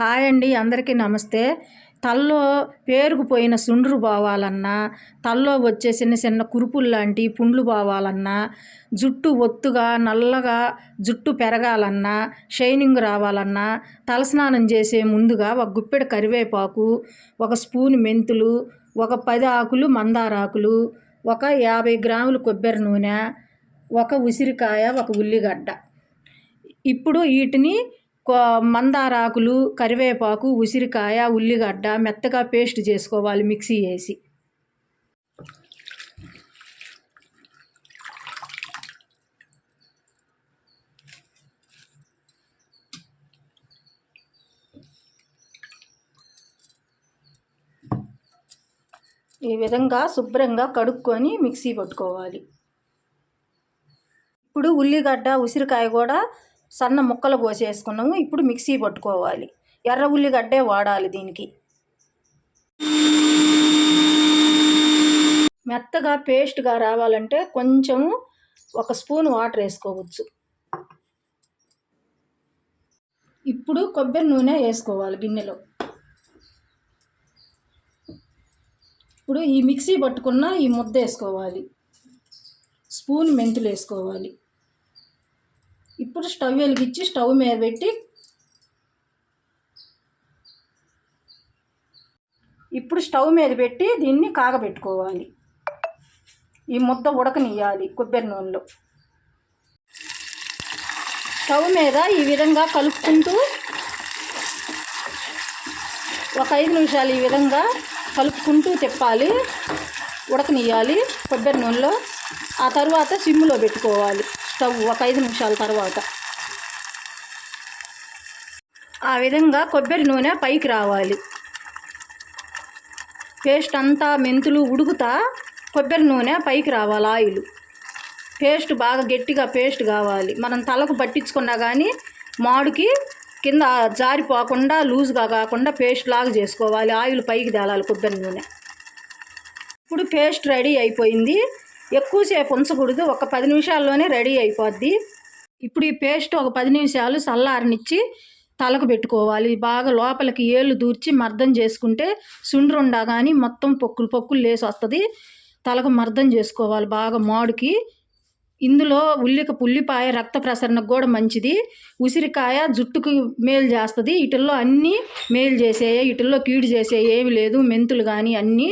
Hi అండి అందరికీ నమస్తే. తల్లో పేరుకుపోయిన సుండ్రు పోవాలన్నా తల్లో వచ్చే చిన్న చిన్న కురుపులు లాంటి పుండ్లు పోవాలన్నా జుట్టు ఒత్తుగా నల్లగా జుట్టు పెరగాలన్నా షైనింగ్ రావాలన్నా తలస్నానం చేసే ముందుగా ఒక గుప్పెడు కరివేపాకు ఒక స్పూన్ మెంతులు ఒక పది ఆకులు మందారాకులు ఒక యాభై గ్రాములు కొబ్బరి నూనె ఒక ఉసిరికాయ ఒక ఉల్లిగడ్డ. ఇప్పుడు వీటిని మందారాకులు కరివేపాకు ఉసిరికాయ ఉల్లిగడ్డ మెత్తగా పేస్ట్ చేసుకోవాలి మిక్సీ వేసి. ఈ విధంగా శుభ్రంగా కడుక్కొని మిక్సీ పట్టుకోవాలి. ఇప్పుడు ఉల్లిగడ్డ ఉసిరికాయ కూడా సన్న ముక్కలు కోసేసుకున్నాము. ఇప్పుడు మిక్సీ పట్టుకోవాలి. ఎర్ర ఉల్లిగడ్డే వాడాలి దీనికి. మెత్తగా పేస్ట్గా రావాలంటే కొంచెము ఒక స్పూన్ వాటర్ వేసుకోవచ్చు. ఇప్పుడు కొబ్బరి నూనె వేసుకోవాలి గిన్నెలో. ఇప్పుడు ఈ మిక్సీ పట్టుకున్న ఈ ముద్ద వేసుకోవాలి. స్పూన్ మెంతులు వేసుకోవాలి. ఇప్పుడు స్టవ్ వెలిగించి స్టవ్ మీద పెట్టి ఇప్పుడు స్టవ్ మీద పెట్టి దీన్ని కాగబెట్టుకోవాలి. ఈ ముద్ద ఉడకనియాలి కొబ్బరి నూనెలో. స్టవ్ మీద ఈ విధంగా కలుపుకుంటూ ఒక ఐదు నిమిషాలు ఈ విధంగా కలుపుకుంటూ తిప్పాలి. ఉడకనియాలి కొబ్బరి నూనెలో. ఆ తర్వాత సిమ్లో పెట్టుకోవాలి. స్టవ్ ఒక ఐదు నిమిషాల తర్వాత. ఆ విధంగా కొబ్బరి నూనె పైకి రావాలి. పేస్ట్ అంతా మెంతులు ఉడుకుతా కొబ్బరి నూనె పైకి రావాలి ఆయిల్. పేస్ట్ బాగా గట్టిగా పేస్ట్ కావాలి. మనం తలకు పట్టించుకున్నా కానీ మాడుకి కింద జారిపోకుండా లూజ్గా కాకుండా పేస్ట్ లాగా చేసుకోవాలి. ఆయిల్ పైకి తేలాలి కొబ్బరి నూనె. ఇప్పుడు పేస్ట్ రెడీ అయిపోయింది. ఎక్కువసేపు ఉంచకూడదు. ఒక పది నిమిషాల్లోనే రెడీ అయిపోద్ది. ఇప్పుడు ఈ పేస్ట్ ఒక పది నిమిషాలు చల్లారనిచ్చి తలకు పెట్టుకోవాలి. బాగా లోపలికి ఏళ్ళు దూర్చి మర్దం చేసుకుంటే సుండ్రుండా కానీ మొత్తం పొక్కులు పొక్కులు లేసి వస్తుంది. తలకు మర్దం చేసుకోవాలి బాగా మాడుకి. ఇందులో ఉల్లిక పుల్లిపాయ రక్త ప్రసరణకు కూడా మంచిది. ఉసిరికాయ జుట్టుకు మేలు చేస్తుంది. వీటిల్లో అన్నీ మేలు చేసేయే వీటిల్లో కీడు చేసే ఏమి లేదు. మెంతులు కానీ అన్నీ